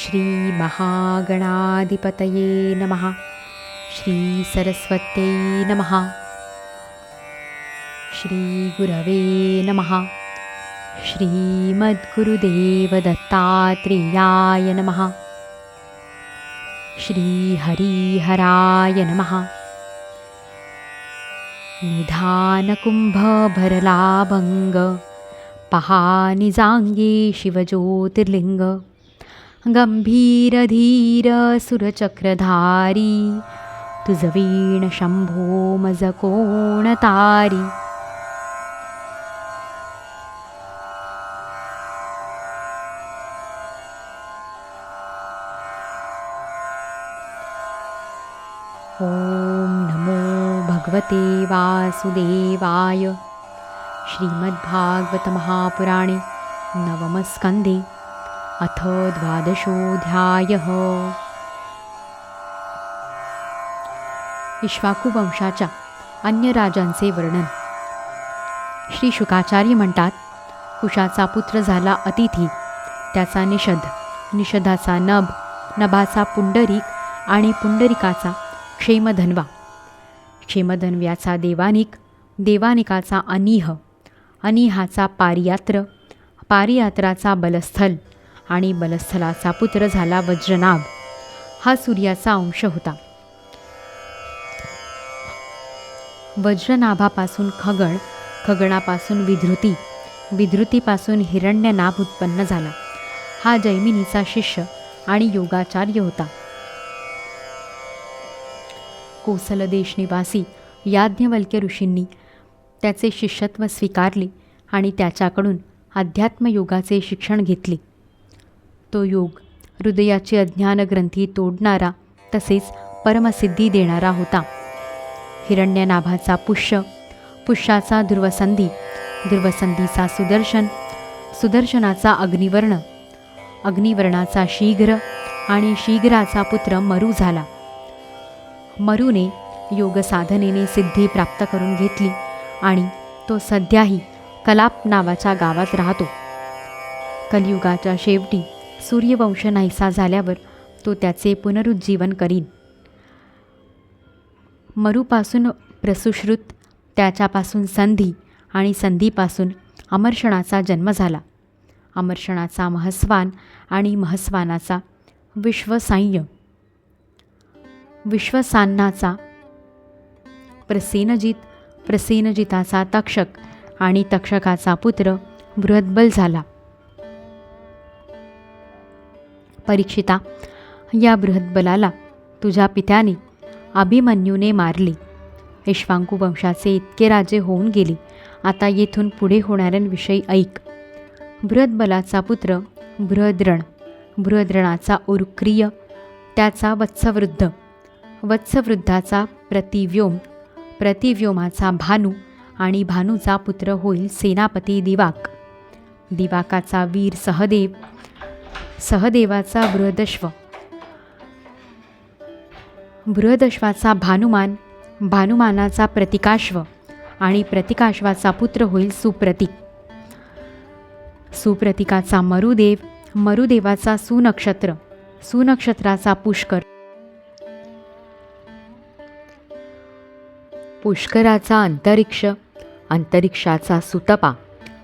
श्रीमहागणाधिपतये नमः। श्रीसरस्वत्यै नमः। श्रीगुरवे नमः। श्रीमद्गुरुदेवदत्तात्रेयाय नमः। श्रीहरिहराय नमः। निधानकुम्भभरलाभङ्ग। पहानिजाङ्गे शिवज्योतिर्लिङ्ग गम्भीरधीरसुरचक्रधारी तुझवीण शम्भो मज कोणतारी ॐ नमो भगवते वासुदेवाय श्रीमद्भागवतमहापुराणे नवमस्कन्धे अथ द्वादशोऽध्यायः। वंशाच्या अन्य राजांचे वर्णन। श्री शुकाचार्य म्हणतात कुशाचा पुत्र झाला अतिथी त्याचा निषध निषधाचा नभ नभाचा पुंडरीक आणि पुंडरिकाचा क्षेमधन्वा। क्षेमधन्व्याचा देवानिक देवानिकाचा अनिह अनिहाचा पारियात्र पारियात्राचा बलस्थल। आणि बलस्थलाचा पुत्र झाला वज्रनाभ. हा सूर्याचा अंश होता. वज्रनाभापासून खगण खगणापासून विधृती विधृतीपासून हिरण्यनाभ उत्पन्न झाला. हा जैमिनीचा शिष्य आणि योगाचार्य होता. कोसल देशनिवासी याज्ञवल्क्य ऋषींनी त्याचे शिष्यत्व स्वीकारले आणि त्याच्याकडून अध्यात्मयोगाचे शिक्षण घेतले. तो योग. हृदयाची अज्ञानग्रंथी तोडणारा तसेच परमसिद्धी देणारा होता. हिरण्यनाभाचा पुष्य पुष्याचा ध्रुवसंधी ध्रुवसंधीचा सुदर्शन सुदर्शनाचा अग्निवर्ण अग्निवर्णाचा शीघ्र आणि शीघ्राचा पुत्र मरू झाला. मरूने योगसाधनेने सिद्धी प्राप्त करून घेतली आणि तो सध्याही कलाप नावाच्या गावात राहतो. कलियुगाच्या शेवटी सूर्यवंश नाहीसा झाल्यावर तो त्याचे पुनरुज्जीवन करीन. मरूपासून प्रसुश्रुत त्याच्यापासून संधी आणि संधीपासून अमर्षणाचा जन्म झाला. अमर्षणाचा महस्वान आणि महस्वानाचा विश्वसाह्य विश्वसान्नाचा प्रसेनजित प्रसेनजिताचा तक्षक आणि तक्षकाचा पुत्र बृहद्बल झाला. परीक्षिता या बृहद्बलाला तुझ्या पित्याने अभिमन्यूने मारले. यशवांकू वंशाचे इतके राजे होऊन गेले. आता येथून पुढे होणाऱ्यांविषयी ऐक. बृहद्बलाचा पुत्र बृहद्रण बृहद्रणाचा उरुक्रिय त्याचा वत्सवृद्ध. वत्सवृद्धाचा प्रतिव्योम प्रतिव्योमाचा भानू आणि भानूचा पुत्र होईल सेनापती दिवाक. दिवाकाचा वीर सहदेव सहदेवाचा बृहदश्व. बृहदश्वाचा भानुमान भानुमानाचा प्रतिकाश्व आणि प्रतिकाश्वाचा पुत्र होईल सुप्रतीक. सुप्रतिकाचा मरुदेव मरुदेवाचा सुनक्षत्र सुनक्षत्राचा पुष्कर. पुष्कराचा अंतरिक्ष अंतरिक्षाचा सुतपा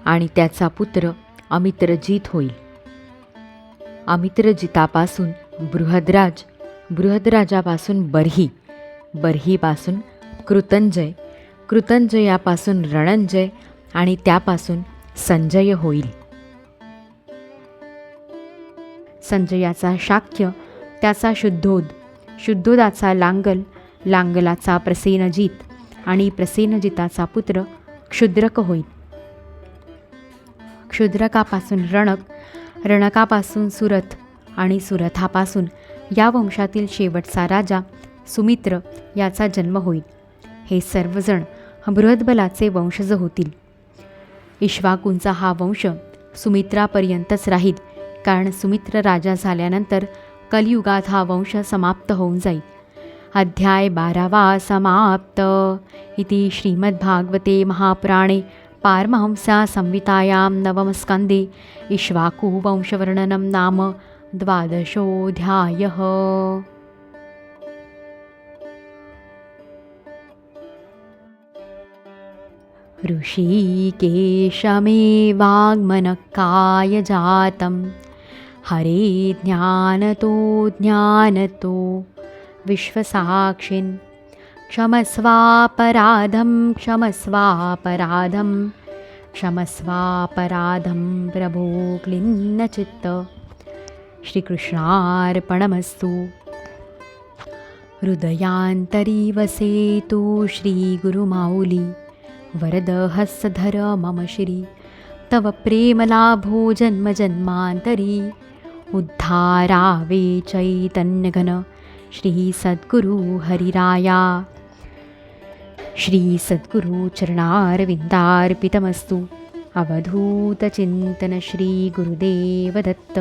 आणि त्याचा पुत्र अमित्रजीत होईल. अमित्रजितापासून बृहद्राज बृहद्राजापासून बर्ही बर्हीपासून कृतंजय कृतंजयापासून रणंजय आणि त्यापासून संजय होईल. संजयाचा शाक्य त्याचा शुद्धोद शुद्धोदाचा लांगल लांगलाचा प्रसेनजित आणि प्रसेनजिताचा पुत्र क्षुद्रक होईल. क्षुद्रकापासून रणक रणकापासून सुरथ आणि सुरथापासून या वंशातील शेवटचा राजा सुमित्र याचा जन्म होईल. हे सर्वजण बृहद्बलाचे वंशज होतील. इश्वाकूंचा हा वंश सुमित्रापर्यंतच राहील कारण सुमित्र राजा झाल्यानंतर कलियुगात हा वंश समाप्त होऊन जाईल. अध्याय बारावा समाप्त. इति श्रीमद्भागवते महापुराणे पारमहंसा संहितायां नवमस्कन्धे इक्ष्वाकुवंशवर्णनं नाम द्वादशोऽध्यायः। ऋषिकेशमे वाङ्मनकाय जातं हरे ज्ञानतो ज्ञानतो विश्वसाक्षिन् क्षमस्वापराधं क्षमस्वापराधं। क्षमस्वापराधं प्रभो क्लिन्नचित्त श्रीकृष्णार्पणमस्तु। हृदयान्तरी वसेतु श्रीगुरुमाऊली। वरदहस्तधर मम श्री। तव प्रेमलाभो जन्मजन्मान्तरी उद्धारावे चैतन्यघन श्रीसद्गुरु हरिराया चरणारविन्दार्पितमस्तु अवधूतचिन्तन श्रीगुरुदेवदत्त